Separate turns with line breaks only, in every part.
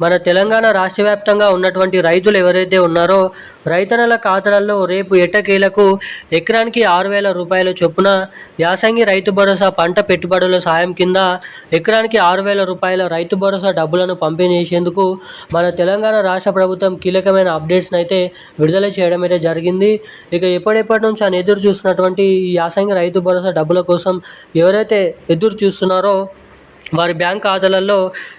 మన తెలంగాణ రాష్ట్ర వ్యాప్తంగా ఉన్నటువంటి రైతులు ఎవరైతే ఉన్నారో రైతన్నల ఖాతాలలో రేపు ఎట్టకేలకు ఎకరానికి ఆరు వేల రూపాయల చొప్పున యాసంగి రైతు భరోసా పంట పెట్టుబడుల సాయం కింద ఎకరానికి ఆరు వేల రూపాయల రైతు భరోసా డబ్బులను పంపిణీ చేసేందుకు మన తెలంగాణ రాష్ట్ర ప్రభుత్వం కీలకమైన అప్డేట్స్ని అయితే విడుదల చేయడం అయితే జరిగింది. ఇక ఎప్పటిప్పటి నుంచి ఆయన ఎదురు చూస్తున్నటువంటి ఈ యాసంగి రైతు భరోసా డబ్బుల కోసం ఎవరైతే ఎదురు చూస్తున్నారో వారి బ్యాంక్ ఖాతాలలో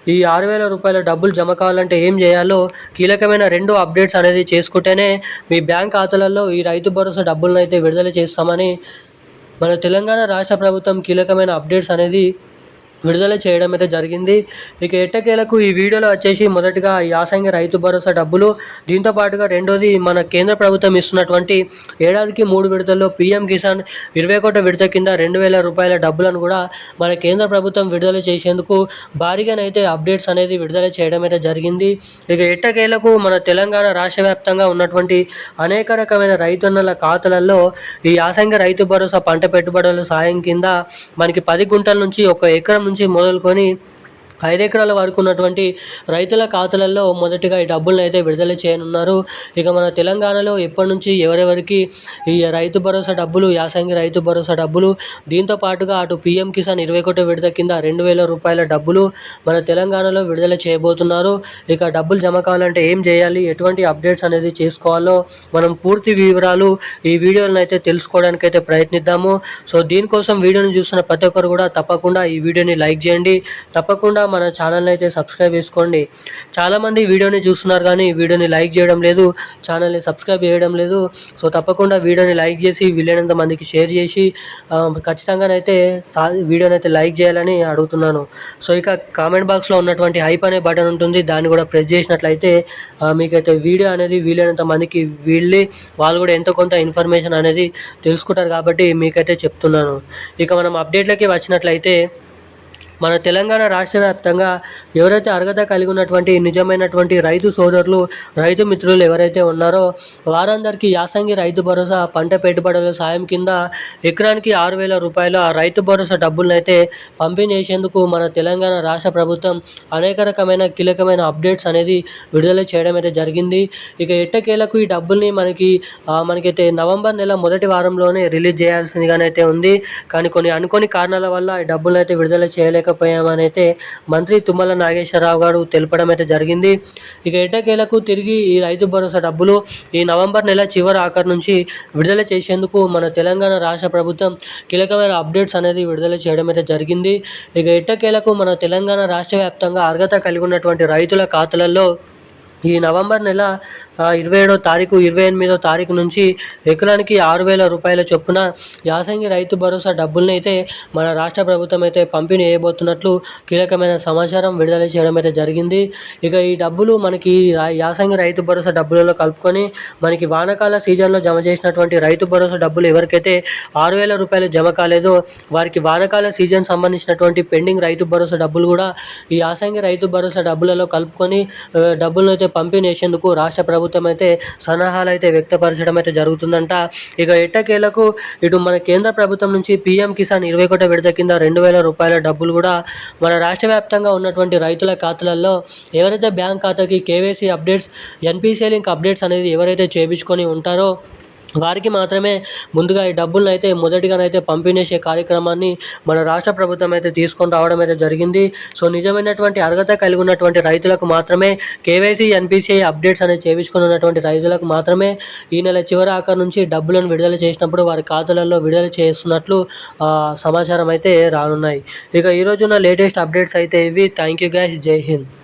ఈ ఆరు వేల రూపాయల డబ్బులు జమ కావాలంటే ఏం చేయాలో కీలకమైన రెండు అప్డేట్స్ అనేది చేసుకుంటేనే మీ బ్యాంక్ ఖాతాలలో ఈ రైతు భరోసా డబ్బులను అయితే విడుదల చేస్తామని మన తెలంగాణ రాష్ట్ర ప్రభుత్వం కీలకమైన అప్డేట్స్ అనేది విడుదల చేయడం అయితే జరిగింది. ఇక ఎట్టకేలకు ఈ వీడియోలో వచ్చేసి మొదటిగా యాసంగి రైతు భరోసా డబ్బులు దీంతో పాటుగా రెండోది మన కేంద్ర ప్రభుత్వం ఇస్తున్నటువంటి ఏడాదికి మూడు విడతల్లో పీఎం కిసాన్ ఇరవై ఒకటో విడత కింద రెండు వేల రూపాయల డబ్బులను కూడా మన కేంద్ర ప్రభుత్వం విడుదల చేసేందుకు భారీగానైతే అప్డేట్స్ అనేది విడుదల చేయడం అయితే జరిగింది. ఇక ఎట్టకేలకు మన తెలంగాణ రాష్ట్ర వ్యాప్తంగా ఉన్నటువంటి అనేక రకమైన రైతన్నల ఖాతాలలో ఈ యాసంగి రైతు భరోసా పంట పెట్టుబడుల సాయం కింద మనకి పది గుంటల నుంచి ఒక ఎకరం অনুযায়ী মডেল গণের ఎకరాల వరకు ఉన్నటువంటి రైతుల ఖాతాలలో మొదటిగా ఈ డబ్బులను అయితే విడుదల చేయనున్నారు. ఇక మన తెలంగాణలో ఎప్పటి నుంచి ఎవరెవరికి ఈ రైతు భరోసా డబ్బులు యాసంగి రైతు భరోసా డబ్బులు దీంతో పాటుగా అటు పీఎం కిసాన్ ఇరవై ఒకటి విడత కింద రెండు వేల రూపాయల డబ్బులు మన తెలంగాణలో విడుదల చేయబోతున్నారు. ఇక డబ్బులు జమ కావాలంటే ఏం చేయాలి? ఎటువంటి అప్డేట్స్ అనేది చేసుకోవాలో మనం పూర్తి వివరాలు ఈ వీడియోలను అయితే తెలుసుకోవడానికి అయితే ప్రయత్నిద్దాము. సో దీనికోసం వీడియోని చూస్తున్న ప్రతి ఒక్కరు కూడా తప్పకుండా ఈ వీడియోని లైక్ చేయండి. తప్పకుండా మన ఛానల్ని అయితే సబ్స్క్రైబ్ చేసుకోండి. చాలామంది వీడియోని చూస్తున్నారు కానీ వీడియోని లైక్ చేయడం లేదు ఛానల్ని సబ్స్క్రైబ్ చేయడం లేదు. సో తప్పకుండా వీడియోని లైక్ చేసి వీలైనంత మందికి షేర్ చేసి ఖచ్చితంగానైతే సా వీడియోని అయితే లైక్ చేయాలని అడుగుతున్నాను. సో ఇక కామెంట్ బాక్స్లో ఉన్నటువంటి హైప్ అనే బటన్ ఉంటుంది. దాన్ని కూడా ప్రెస్ చేసినట్లయితే మీకైతే వీడియో అనేది వీలైనంత మందికి వీళ్ళి వాళ్ళు కూడా ఎంతో కొంత ఇన్ఫర్మేషన్ అనేది తెలుసుకుంటారు కాబట్టి మీకైతే చెప్తున్నాను. ఇక మనం అప్డేట్లకి వచ్చినట్లయితే మన తెలంగాణ రాష్ట్ర వ్యాప్తంగా ఎవరైతే అర్హత కలిగి ఉన్నటువంటి నిజమైనటువంటి రైతు సోదరులు రైతు మిత్రులు ఎవరైతే ఉన్నారో వారందరికీ యాసంగి రైతు భరోసా పంట పెట్టుబడుల సాయం కింద ఎకరానికి ఆరు వేల రూపాయల రైతు భరోసా డబ్బులను అయితే పంపిణీ మన తెలంగాణ రాష్ట్ర ప్రభుత్వం అనేక రకమైన కీలకమైన అప్డేట్స్ అనేది విడుదల చేయడం అయితే జరిగింది. ఇక ఎట్టకేలకు ఈ డబ్బుల్ని మనకి మనకైతే నవంబర్ నెల మొదటి వారంలోనే రిలీజ్ చేయాల్సిందిగానైతే ఉంది. కానీ కొన్ని అనుకోని కారణాల వల్ల ఈ డబ్బులను అయితే విడుదల చేయలేకపోయామని అయితే మంత్రి తుమ్మల నాగేశ్వరరావు గారు తెలపడం అయితే జరిగింది. ఇక ఎట్టకేలకు తిరిగి ఈ రైతు భరోసా డబ్బులు ఈ నవంబర్ నెల చివరి ఆఖరి నుంచి విడుదల చేసేందుకు మన తెలంగాణ రాష్ట్ర ప్రభుత్వం కీలకమైన అప్డేట్స్ అనేది విడుదల చేయడం అయితే జరిగింది. ఇక ఎట్టకేలకు మన తెలంగాణ రాష్ట్ర వ్యాప్తంగా అర్హత కలిగి ఉన్నటువంటి రైతుల ఖాతాలలో ఈ నవంబర్ నెల ఇరవై ఏడో తారీఖు ఇరవై ఎనిమిదో తారీఖు నుంచి ఎకరానికి ఆరు వేల రూపాయల చొప్పున యాసంగి రైతు భరోసా డబ్బుల్ని అయితే మన రాష్ట్ర ప్రభుత్వం అయితే పంపిణీ చేయబోతున్నట్లు కీలకమైన సమాచారం విడుదల చేయడం అయితే జరిగింది. ఇక ఈ డబ్బులు మనకి యాసంగి రైతు భరోసా డబ్బులలో కలుపుకొని మనకి వానకాల సీజన్లో జమ చేసినటువంటి రైతు భరోసా డబ్బులు ఎవరికైతే ఆరు వేల రూపాయలు జమ కాలేదో వారికి వానకాల సీజన్ సంబంధించినటువంటి పెండింగ్ రైతు భరోసా డబ్బులు కూడా ఈ యాసంగి రైతు భరోసా డబ్బులలో కలుపుకొని డబ్బులను అయితే పంపిణేసేందుకు రాష్ట్ర ప్రభుత్వం అయితే సన్నాహాలు అయితే వ్యక్తపరచడం అయితే జరుగుతుందంట. ఇక ఎట్టకేలకు ఇటు మన కేంద్ర ప్రభుత్వం నుంచి పీఎం కిసాన్ ఇరవై ఒకటో విడత కింద రెండు వేల రూపాయల డబ్బులు కూడా మన రాష్ట్ర వ్యాప్తంగా ఉన్నటువంటి రైతుల ఖాతాలలో ఎవరైతే బ్యాంక్ ఖాతాకి KYC updates NPCI link updates అనేది ఎవరైతే చేయించుకొని ఉంటారో వారికి మాత్రమే ముందుగా ఈ డబ్బులను అయితే మొదటిగానైతే పంపిణీసే కార్యక్రమాన్ని మన రాష్ట్ర ప్రభుత్వం అయితే తీసుకొని రావడం అయితే జరిగింది. సో నిజమైనటువంటి అర్హత కలిగి ఉన్నటువంటి రైతులకు మాత్రమే కేవైసీ ఎన్పిసిఐ అప్డేట్స్ అనేది చేయించుకుని ఉన్నటువంటి రైతులకు మాత్రమే ఈ నెల చివరి ఆఖరి నుంచి డబ్బులను విడుదల చేసినప్పుడు వారి ఖాతాలలో విడుదల చేస్తున్నట్లు సమాచారం అయితే రానున్నాయి. ఇక ఈరోజు ఉన్న లేటెస్ట్ అప్డేట్స్ అయితే ఇవి. Thank you guys. Jai Hind.